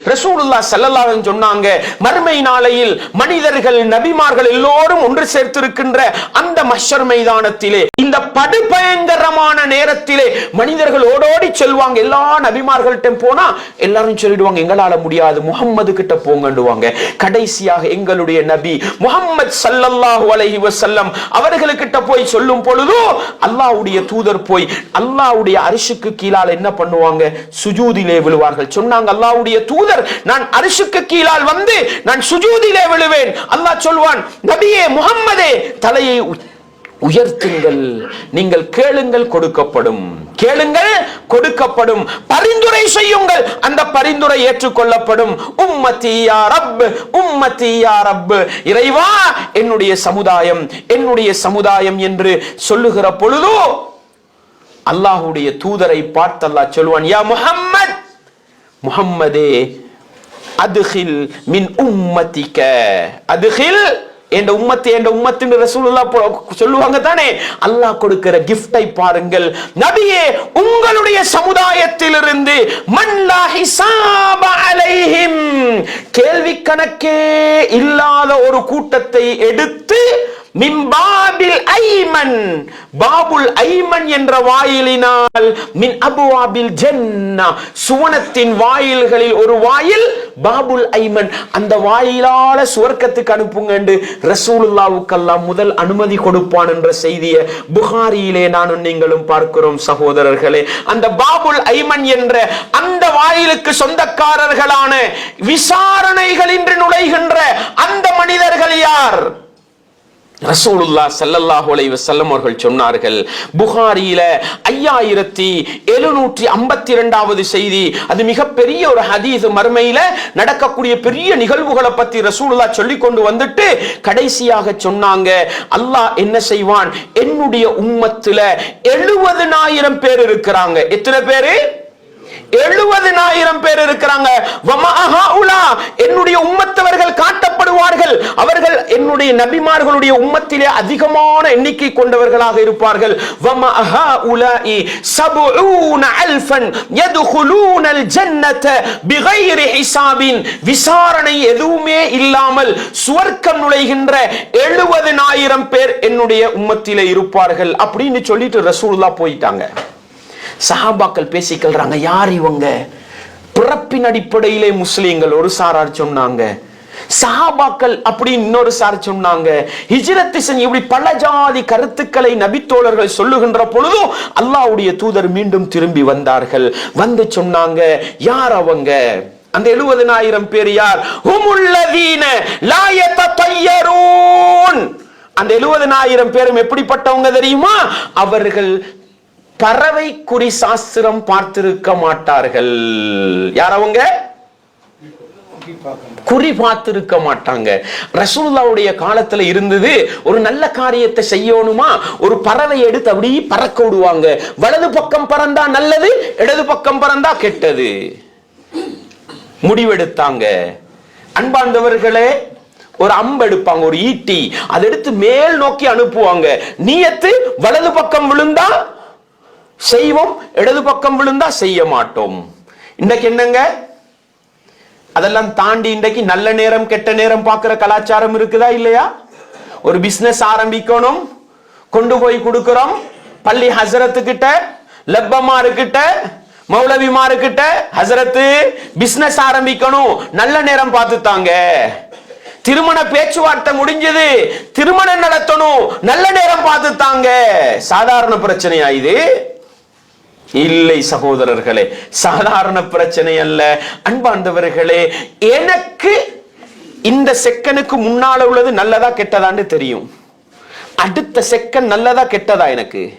ரசூலுல்லா ஸல்லல்லாஹு சொன்னாங்க மறுமை நாளையில் மனிதர்கள் நபிமார்கள் எல்லோரும் ஒன்று சேர்த்திருக்கின்ற அந்த மஷர் மைதானத்திலே இந்த படுபயங்கரமான நேரத்திலே மனிதர்கள் ஓடோடி செல்வாங்க. எல்லா நபிமார்கள்ட்ட போனா எல்லாரும் சொல்லிடுவாங்க எங்களால முடியாது முகம்மது கிட்ட போங்கண்டுவாங்க கடைசியாக எங்களுடைய நபி முகம்மது சல்லல்லாஹு அலஹி வசல்லம் அவர்களுக்கிட்ட போய் சொல்லும் பொழுதோ அல்லாவுடைய தூதர் போய் அல்லாஹ்வுடைய அரிசுக்கு கீழால் என்ன பண்ணுவாங்க? சுஜூதிலே விழுவார்கள். சொன்னாங்க அல்லாவுடைய தூதர் தூதர் நான் அரிசுக்கு கீழால் வந்து நான் சுஜூதிலே விழுவேன். அல்லாஹ் சொல்வான் நபியே முகம்மதே தலையை உயர்த்துங்கள். நீங்கள் கேளுங்கள் கொடுக்கப்படும். கேளுங்கள் கொடுக்கப்படும். பரிந்துரை செய்யுங்கள் அந்த பரிந்துரை ஏற்றுக்கொள்ளப்படும். உம்மத்தி யா ரப் உம்மத்தி யா ரப். இறைவா என்னுடைய சமுதாயம் என்னுடைய சமுதாயம் என்று சொல்லுகிற பொழுதோ அல்லாஹுடைய தூதரை பார்த்து அல்லாஹ் சொல்வான் யா முஹம்மத் முஹம்மதே அதுகில் மின் உம்மத்திக்க. அதுகில் என்ற உம்மத்து என்ற உம்மத்துன்னு ரசூலுல்லா சொல்லுவாங்க தானே? அல்லாஹ் கொடுக்கிற கிஃப்டை பாருங்கள். நபியே உங்களுடைய சமுதாயத்திலிருந்து மல்லா ஹிசாப அலைஹிம். கேள்வி கணக்கே இல்லாத ஒரு கூட்டத்தை எடுத்து மின்பாபில் ஐமன் பாபுல் ஐமன் என்ற வாயிலினால் மின் அபுவாபில் ஜன்னா சுவனத்தின் வாயில்களில் ஒரு வாயில் பாபுல் ஐமன். அந்த வாயிலால சுவர்க்கத்துக்கு அனுப்புங்க என்று ரசூலுல்லாவுக்கெல்லாம் முதல் அனுமதி கொடுப்பான் என்ற செய்தியை புகாரியிலே நானும் நீங்களும் பார்க்கிறோம் சகோதரர்களே. அந்த பாபுல் ஐமன் என்ற அந்த வாயிலுக்கு சொந்தக்காரர்களான விசாரணைகள் இன்று நுழைகின்ற அந்த மனிதர்கள் யார்? ரசூலுல்லா சல்லல்லாஹு அலைவ செல்லம் அவர்கள் சொன்னார்கள் புகாரியில ஐயாயிரத்தி எழுநூற்றி ஐம்பத்தி இரண்டாவது செய்தி அது மிகப்பெரிய ஒரு ஹதீஸ் மறுமையில நடக்கக்கூடிய பெரிய நிகழ்வுகளை பத்தி ரசூலுல்லா சொல்லி கொண்டு வந்துட்டு கடைசியாக சொன்னாங்க. அல்லாஹ் என்ன செய்வான்? என்னுடைய உம்மத்துல எழுபதுனாயிரம் பேர் இருக்கிறாங்க. எத்தனை பேரு? எழுபதினாயிரம் பேர் இருக்கிறாங்க. என்னுடைய உம்மத்தவர்கள் காட்டப்படுவார்கள். அவர்கள் என்னுடைய நபிமார்களுடைய உம்மத்திலே அதிகமான எண்ணிக்கை கொண்டவர்களாக இருப்பார்கள். விசாரணை எதுவுமே இல்லாமல் சுவர்க்கம் நுழைகின்ற எழுபதினாயிரம் பேர் என்னுடைய உம்மத்திலே இருப்பார்கள். அப்படின்னு சொல்லிட்டு ரசூல்லா போயிட்டாங்க. சஹாபாக்கள் பேசிக்கல்றாங்க யார் இவங்க? பிறப்பின் அடிப்படையிலே முஸ்லீம்கள் ஒரு சாரார் சொன்னாங்க. சஹாபாக்கள் அப்படி இன்னொரு சார் சொன்னாங்க. ஹிஜ்ரத்து இப்படி பல ஜாதி கருத்துக்களை நபித்தோழர்கள் சொல்லுகின்ற பொழுதும் அல்லாஹ்வுடைய தூதர் மீண்டும் திரும்பி வந்தார்கள். வந்து சொன்னாங்க யார் அவங்க? அந்த எழுபதனாயிரம் பேர் யார்? ஹுமுல்லதீன லாயத்த தையரூன் அந்த எழுபதனாயிரம் பேரும் எப்படிப்பட்டவங்க தெரியுமா? அவர்கள் பறவை குறி சாஸ்திரம் பார்த்திருக்க மாட்டார்கள். யார் அவங்க? குறி பார்த்திருக்க மாட்டாங்க. ரசூல்லாவுடைய காலத்துல இருந்தது ஒரு நல்ல காரியத்தை செய்யணுமா? ஒரு பறவை எடுத்து அப்படி பறக்க விடுவாங்க. வலது பக்கம் பறந்தா நல்லது இடது பக்கம் பறந்தா கெட்டது. முடிவெடுத்தாங்க. அன்பார்ந்தவர்களே ஒரு அம்பு எடுப்பாங்க ஒரு ஈட்டி. அதை எடுத்து மேல் நோக்கி அனுப்புவாங்க. நீயத்து வலது பக்கம் விழுந்தா செய்வோம் இடது பக்கம் விழுந்தா செய்ய மாட்டோம். இன்னைக்கு என்னங்க? அதெல்லாம் தாண்டி இன்றைக்கு நல்ல நேரம் கெட்ட நேரம் பார்க்கிற கலாச்சாரம் இருக்குதா இல்லையா? ஒரு பிசினஸ் ஆரம்பிக்கணும் கொண்டு போய் கொடுக்கிறோம். பள்ளி ஹசரத்து கிட்ட இருக்கிட்ட கிட்ட மௌலவிமாரு ஹசரத்து பிசினஸ் ஆரம்பிக்கணும். நல்ல நேரம் பார்த்துத்தாங்க. திருமண பேச்சுவார்த்தை முடிஞ்சது. திருமணம் நடத்தணும். நல்ல நேரம் பார்த்துத்தாங்க. சாதாரண பிரச்சனையா இது? இல்லை சகோதரர்களே சாதாரண பிரச்சனை அல்ல. அன்பார்ந்தவர்களே எனக்கு இந்த செக்கனுக்கு முன்னால உள்ளது நல்லதா கெட்டதான்னு தெரியும். அடுத்த செக்கன் நல்லதா கெட்டதா எனக்கு?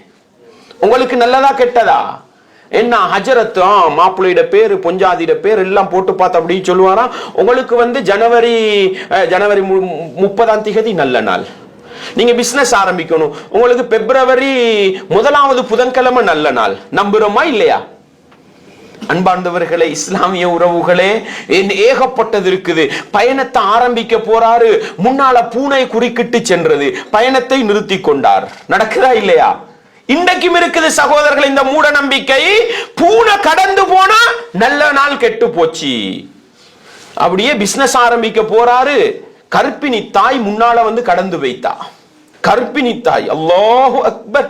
உங்களுக்கு நல்லதா கெட்டதா? என்ன ஹஜரத்தும் மாப்பிள்ளையிட மாப்பிள்ளையோட பேரு பொஞ்சாதியிட பேர் எல்லாம் போட்டு பார்த்து அப்படின்னு சொல்லுவாராம் உங்களுக்கு வந்து ஜனவரி ஜனவரி மு- முப்பதாம் திகதி நல்ல நாள். நீங்க பிசினஸ் ஆரம்பிக்கணும். உங்களுக்கு பிப்ரவரி முதலாவது புதன்கிழமை நல்ல நாள். நம்புறோமா இல்லையா? அன்பார்ந்தவர்களே இஸ்லாமிய உறவுகளே என் ஏகப்பட்டது இருக்குது. பயணத்தை ஆரம்பிக்க போறாரு. முன்னால பூனை குறுக்கிட்டு சென்றது. பயணத்தை நிறுத்தி கொண்டார். நடக்குதா இல்லையா? இன்றைக்கும் இருக்குது சகோதரர்கள் இந்த மூட நம்பிக்கை. பூனை கடந்து போனா நல்ல நாள் கெட்டு போச்சு. அப்படியே பிசினஸ் ஆரம்பிக்க போறாரு. கற்பிணி தாய் முன்னால வந்து கடந்து வைத்தா கர்ப்பிணி தாய். அல்லாஹு அக்பர்.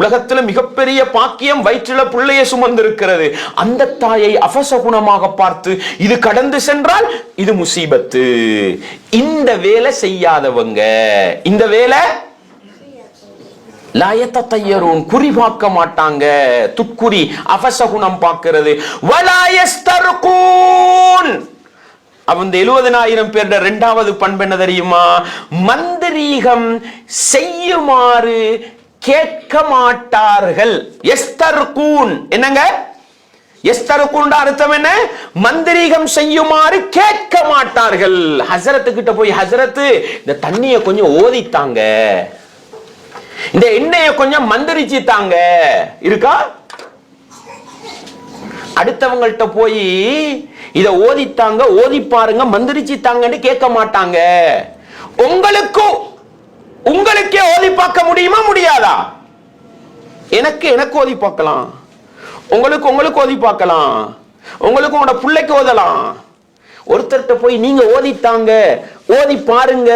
உலகத்துல மிகப்பெரிய பாக்கியம் வயிற்றுல பிள்ளைய சுமந்திருக்கிறது. அந்த தாயை அபசகுணமாக பார்த்து இது கடந்து சென்றால் இது முசீபத்து. இந்த வேலை செய்யாதவங்க இந்த வேலை லாயத்தையரும் குறி பார்க்க மாட்டாங்க. துக்குறி அபசகுணம் பார்க்கிறது. வலாயஸ்தருக்கூன் அவன் எழுபதனாயிரம் பேருட இரண்டாவது பண்பு என்ன தெரியுமா? மந்திரீகம் செய்யுமாறு கேட்க மாட்டார்கள் எஸ்தர்கூன். என்னங்க? எஸ்தருக்குண்ட அர்த்தம் என்ன? மந்திரீகம் செய்யுமாறு கேட்க மாட்டார்கள் ஹசரத்து கிட்ட போய் ஹசரத்து இந்த தண்ணியை கொஞ்சம் ஓதித்தாங்க. இந்த எண்ணெயை கொஞ்சம் மந்திரிச்சு தாங்க. இருக்கா? அடுத்தவங்கள்ட்ட போய் இதை ஓதித்தாங்க ஓதி பாருங்க மந்திரிச்சு தாங்கன்னு கேட்க மாட்டாங்க. உங்களுக்கும் உங்களுக்கே ஓதி பார்க்க முடியுமா முடியாதா? எனக்கு எனக்கு ஓதி பார்க்கலாம். உங்களுக்கு உங்களுக்கு ஓதி பார்க்கலாம். உங்களுக்கு உங்களோட பிள்ளைக்கு ஓதலாம். ஒருத்தர்கிட்ட போய் நீங்க ஓதித்தாங்க ஓதி பாருங்க.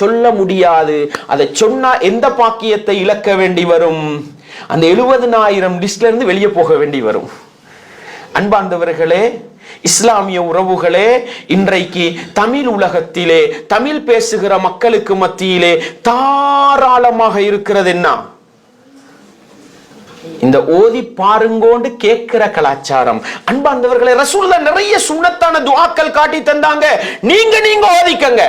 சொல்ல முடியாது. அதை சொன்னா எந்த பாக்கியத்தை இழக்க வேண்டி வரும்? அந்த எழுபதனாயிரம் லிஸ்ட்ல இருந்து வெளியே போக வேண்டி வரும். அன்பார்ந்தவர்களே இஸ்லாமிய உறவுகளே இன்றைக்கு தமிழ் உலகத்திலே தமிழ் பேசுகிற மக்களுக்கு மத்தியிலே தாராளமாக இருக்கிறது என்ன? இந்த ஓதி பாருங்கோண்டு கேட்கிற கலாச்சாரம். அன்பாந்தவர்களை ரசூல்ல நிறைய சுண்ணத்தான துவாக்கள் காட்டி தந்தாங்க. நீங்க நீங்க ஓதிக்கங்க.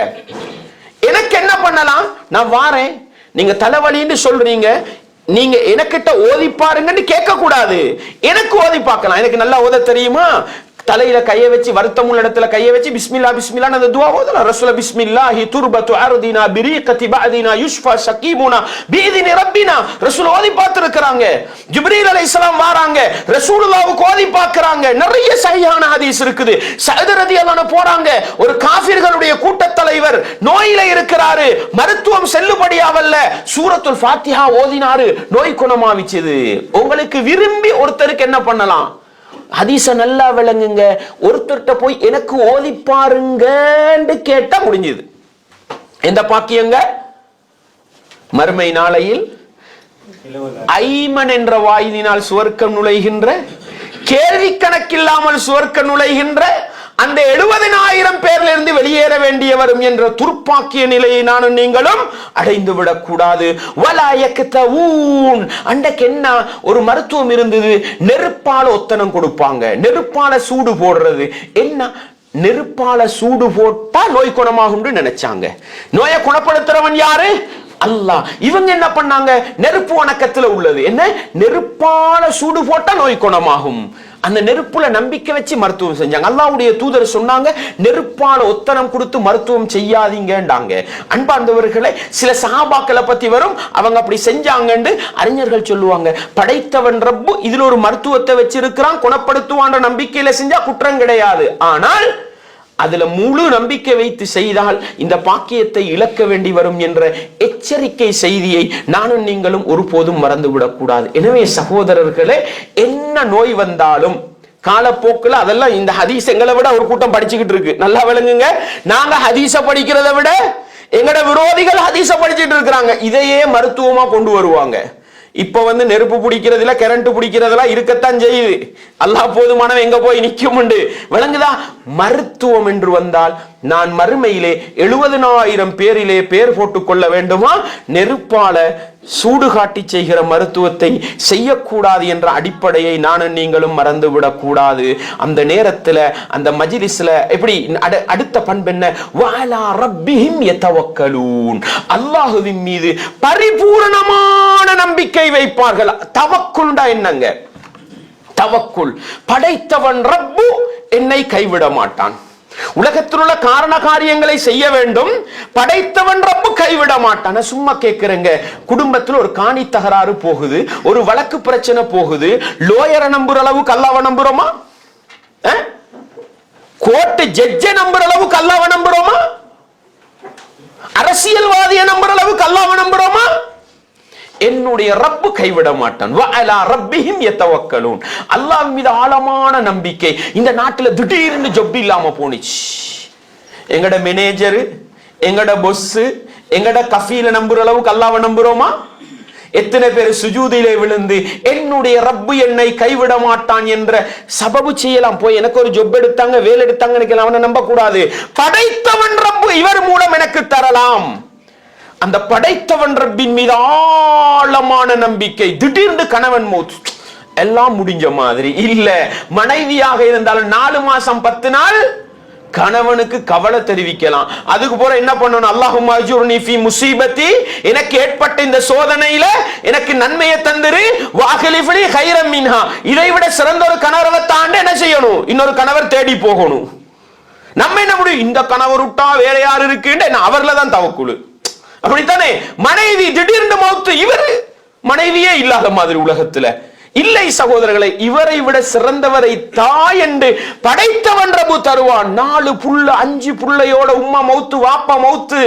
எனக்கு என்ன பண்ணலாம்? நான் வாரேன். நீங்க தலைவலின்னு சொல்றீங்க. நீங்க எனக்கிட்ட ஓதி பாருங்கன்னு கேட்க கூடாது எனக்கு ஓதி பார்க்கலாம். எனக்கு நல்லா ஓத தெரியுமா? தலையில கைய வச்சு வருத்தம் உள்ள இடத்துல கையை வச்சு பிஸ்மில்லா பிஸ்மில்லா அந்த துவா ஓதல ரசூல பிஸ்மில்லாஹி துர்பத்து அர்தினா பிரீகதி பஅதினா யுஷ்ஃபா ஷகீமுனா பீதினி ரப்பினா. ரசூல் ஓதி பார்த்திருக்கிறாங்க. ஜிப்ரீல் அலைஹிஸ்ஸலாம் வாராங்க. ரசூலுல்லாஹ்வுக்கு ஓதி பார்க்கறாங்க. நிறைய சஹீஹான ஹதீஸ் இருக்குது. சஅத் ரலியல்லாஹு போறாங்க. ஒரு காஃபிர்களுடைய கூட்டத் தலைவர் நோயில இருக்கிறாரு. மருத்துவம் செல்லுபடியாவல்ல. சூரத்துல் ஃபாத்திஹா ஓதினாரு. நோய் குணமாவிச்சது. உங்களுக்கு விரும்பி ஒருத்தருக்கு என்ன பண்ணலாம்? ஹதீஸ நல்லா விளங்குங்க. ஒருத்தர்கிட்ட போய் எனக்கு ஓதி பாருங்கன்னு கேட்டா முடிஞ்சது. எந்த பாக்கியங்க? மறுமை நாளையில் ஐமன் என்ற வாயினால் சுவர்க்கம் நுழைகின்ற கேள்வி கணக்கில்லாமல் சுவர்க்கம் நுழைகின்ற அந்த எழுபதினாயிரம் பேர்ல இருந்து வெளியேற வேண்டிய வரும் என்ற துர்ப்பாக்கிய நிலையை நானும் நீங்களும் அடைந்து விடக்கூடாது. வலாயக்கத்தவூன் அண்டைக்கு என்ன ஒரு மருத்துவம் இருந்தது? நெருப்பால ஒத்தனம் கொடுப்பாங்க. நெருப்பால சூடு போடுறது. என்ன? நெருப்பால சூடு போட்டா நோய் குணமாகும் நினைச்சாங்க. நோயை குணப்படுத்துறவன் யாரு? அல்லாஹ். இவங்க என்ன பண்ணாங்க? நெருப்பு வணக்கத்துல உள்ளது. என்ன? நெருப்பால சூடு போட்டா நோய் குணமாகும். அந்த நெருப்புல நம்பிக்கை வச்சு மருத்துவம் செஞ்சாங்க. அல்லாவுடைய தூதர் சொன்னாங்க நெருப்பால ஒத்தனம் கொடுத்து மருத்துவம் செய்யாதீங்கன்றாங்க. அன்பார்ந்தவர்களை சில சகாபாக்களை பத்தி வரும் அவங்க அப்படி செஞ்சாங்கன்னு அறிஞர்கள் சொல்லுவாங்க. படைத்தவன் ரப்பு இதுல ஒரு மருத்துவத்தை வச்சிருக்கிறான் குணப்படுத்துவான்ற நம்பிக்கையில செஞ்சா குற்றம் கிடையாது. ஆனால் அதுல முழு நம்பிக்கை வைத்து செய்தால் இந்த பாக்கியத்தை இழக்க வேண்டி வரும் என்ற எச்சரிக்கை செய்தியை நானும் நீங்களும் ஒருபோதும் மறந்துவிடக் கூடாது எனவே சகோதரர்களே என்ன நோய் வந்தாலும் காலப்போக்கில் அதெல்லாம் இந்த ஹதீஸ் எங்களை விட ஒரு கூட்டம் படிச்சுக்கிட்டு இருக்கு. நல்லா விளங்குங்க. நாங்க ஹதீஸ படிக்கிறதை விட எங்கட விரோதிகள் ஹதீஸ படிச்சுட்டு இருக்கிறாங்க. இதையே மருத்துவமா கொண்டு வருவாங்க. இப்ப வந்து நெருப்பு பிடிக்கிறதுல கரண்ட் பிடிக்கிறதெல்லாம் இருக்கத்தான் செய்யுது. அல்லா போதுமானவன் எங்க போய் நிக்கும் உண்டு விளங்குதா? மருத்துவம் என்று வந்தால் நான் மறுமையிலே எழுபதனாயிரம் பேரிலே பேர் போட்டுக் கொள்ள வேண்டுமா? நெருப்பால சூடுகாட்டி செய்கிற மருத்துவத்தை செய்யக்கூடாது என்ற அடிப்படையை நானும் நீங்களும் மறந்து விடக்கூடாது. அந்த நேரத்துல அந்த மஜிலிஸ்ல எப்படி அடுத்த பண்பு என்ன? வாலா ரப்பிஹிம் யதவக்கலூன். அல்லாஹுவின் மீது பரிபூரணமான நம்பிக்கை வைப்பார்கள். தவக்குள்டா என்னங்க? தவக்குள். படைத்தவன் ரப்பு என்னை கைவிட மாட்டான். உலகத்தில் உள்ள காரண காரியங்களை செய்ய வேண்டும். படைத்தவன் ரப்பு கைவிட மாட்டான். சும்மா கேட்கிறேங்க குடும்பத்தில் ஒரு காணி தகராறு போகுது. ஒரு வழக்கு பிரச்சனை போகுது. லோயரை நம்புற அளவுக்கு அல்லாவை நம்புறோமா? கோர்ட்டு ஜட்ஜை நம்புற அளவுக்கு அல்லாவை நம்புறோமா? அரசியல்வாதியை நம்புற அளவுக்கு அல்லாவை நம்புறோமா? என்னுடைய ரப்பு கைவிட மாட்டான். வஅலா ரப்பிஹிம் அல்லாஹ் மீது ஆழமான நம்பிக்கை. இந்த நாட்டுல திடீர்னு ஜொப் இல்லாம போனுச்சு எங்கட மேனேஜரு எங்கட பொஸ்ஸு எங்கட கஃபீல நம்புற அளவுக்கு அல்லாவை நம்புறோமா? எத்தனை பேர் சுஜூதியிலே விழுந்து என்னுடைய ரப்பு என்னை கைவிட மாட்டான் என்ற சபபு செய்யலாம். போய் எனக்கு ஒரு ஜொப் எடுத்தாங்க வேலை எடுத்தாங்க அவனை நம்ப கூடாது படைத்தவன் ரப்பு இவர் மூலம் எனக்கு தரலாம். அந்த படைத்தவன் ரப்பின் மீது ஆழமான நம்பிக்கை. திடீர்னு கணவன் மூத் எல்லாம் முடிஞ்ச மாதிரி. இல்ல மனைவியாக இருந்தாலும் நாலு மாசம் பத்து நாள் கணவனுக்கு கவலை தெரிவிக்கலாம். அதுக்கு போற என்ன பண்ணணும்? அல்லாஹும் அஜுர்னி ஃபி முசீபத்தி எனக்கு ஏற்பட்ட இந்த சோதனையில எனக்கு நன்மையை தந்துரு. வாகலிஃபலி ஹைரம் மின்ஹா. இதை விட சிறந்த ஒரு கணவரை தாண்ட என்ன செய்யணும்? இன்னொரு கணவர் தேடி போகணும். நம்ம என்ன முடியும்? இந்த கணவர் விட்டா வேற யார் இருக்குன்னு அவர்ல தான் தவக்குழு. அப்படித்தானே? மனைவி திடீர்னு மௌத்து இவர் மனைவியே இல்லாத மாதிரி உலகத்துல. இல்லை சகோதரர்களை இவரை விட சிறந்தவரை தாய் என்று படைத்தவன் ரபு தருவான். நாலு புள்ள அஞ்சு புள்ளையோட உம்மா மௌத்து வாப்பா மௌத்து.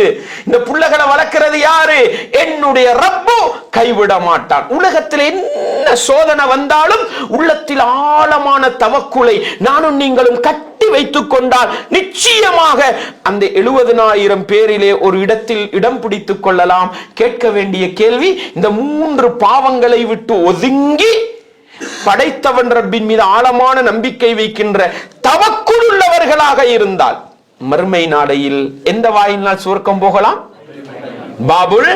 இந்த புள்ளைகளை வளர்க்கிறது யாரு? என்னுடைய ரப்பு கைவிட மாட்டான். உலகத்தில் என்ன சோதனை வந்தாலும் உள்ளத்தில் ஆழமான தவக்குலை நானும் நீங்களும் கட்டி வைத்துக் கொண்டால் நிச்சயமாக அந்த எழுபதனாயிரம் பேரிலே ஒரு இடத்தில் இடம் பிடித்துக் கொள்ளலாம். கேட்க வேண்டிய கேள்வி இந்த மூன்று பாவங்களை விட்டு ஒதுங்கி படைத்தவன் ரப்பின் மீது ஆழமான நம்பிக்கை வைக்கின்ற தவக்குள் உள்ளவர்களாக இருந்தால் மறுமை நாடையில் எந்த வாயினால் சுருக்கம் போகலாம்? பாபுல்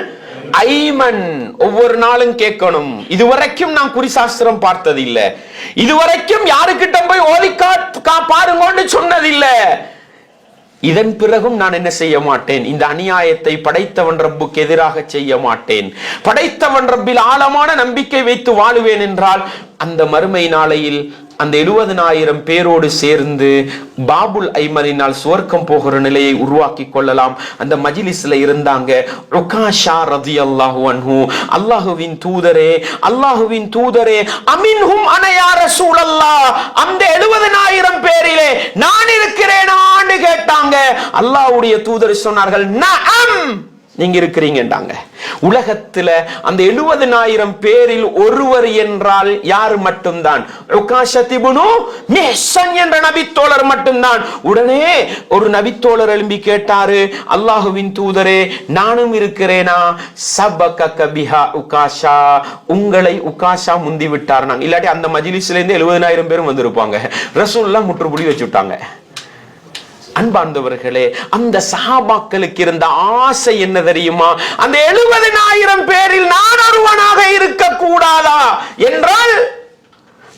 ஐமன் ஒவ்வொரு நாளும் கேட்கணும். இதுவரைக்கும் நான் குறிசாஸ்திரம் பார்த்ததில்ல. இதுவரைக்கும் யாருக்கிட்ட போய் ஓதி கா பாருங்கன்னு சொன்னதில்ல. இதன் பிறகும் நான் என்ன செய்ய மாட்டேன்? இந்த அநியாயத்தை படைத்தவன் ரப்புக்கு எதிராக செய்ய மாட்டேன். படைத்தவன் ரப்பில் ஆழமான நம்பிக்கை வைத்து வாழுவேன் என்றால் அந்த மறுமை நாளையில் அந்த எழுபதனாயிரம் பேரோடு சேர்ந்து பாபுல் ஐமனினால் சுவர்க்கம் போகிற நிலையை உருவாக்கி கொள்ளலாம். அந்த மஜிலிஸ்ல இருந்தாங்க ருகாஷா ரதி அல்லாஹு அன்ஹு. அல்லாஹுவின் தூதரே அல்லாஹுவின் தூதரே அமின்ஹும் அனையார சூழல்லா அந்த எழுபதனாயிரம் பேரிலே நான் இருக்கிறேனான்னு கேட்டாங்க. அல்லாஹ்வுடைய தூதர் சொன்னார்கள் நஅம். நீங்க இருக்கிறீங்கன்றாங்க உலகத்துல அந்த எழுபதனாயிரம் பேரில் ஒருவர் என்றால் யார் மட்டும்தான்? என்ற நபித்தோழர் மட்டும்தான். உடனே ஒரு நபித்தோழர் எழும்பி கேட்டாரு அல்லாஹுவின் தூதரே நானும் இருக்கிறேனா? சபக கபிஹா உகாஷா. உங்களை உகாஷா முந்தி விட்டார் நான் இல்லாட்டி அந்த மஜிலிஸ்ல இருந்து எழுபதனாயிரம் பேரும் வந்திருப்பாங்க. ரசூல்லாம் முற்றுப்புள்ளி வச்சு விட்டாங்க அன்பார்ந்தவர்களே அந்த சஹாபாக்களுக்கு இருந்த ஆசை என்ன தெரியுமா? அந்த எழுபதினாயிரம் பேரில் நான் ஒருவனாக இருக்க கூடாதா என்றால்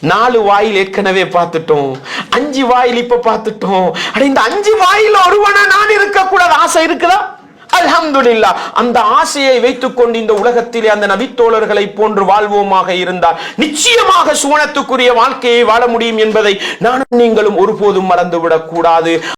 நாலு வாயில் ஏற்கனவே பார்த்துட்டோம். அஞ்சு வாயில் இப்ப பார்த்துட்டோம். அட இந்த அஞ்சு வாயில் ஒருவனா நான் இருக்கக்கூடாது. ஆசை இருக்குதா? அல்ஹம்துலில்லா. அந்த ஆசையை வைத்துக் கொண்டு இந்த உலகத்திலே அந்த நபித்தோழர்களை போன்று வாழ்வோமாக இருந்தால் நிச்சயமாக சுவனத்துக்குரிய வாழ்க்கையை வாழ முடியும் என்பதை நானும் நீங்களும் ஒருபோதும் மறந்துவிடக் கூடாது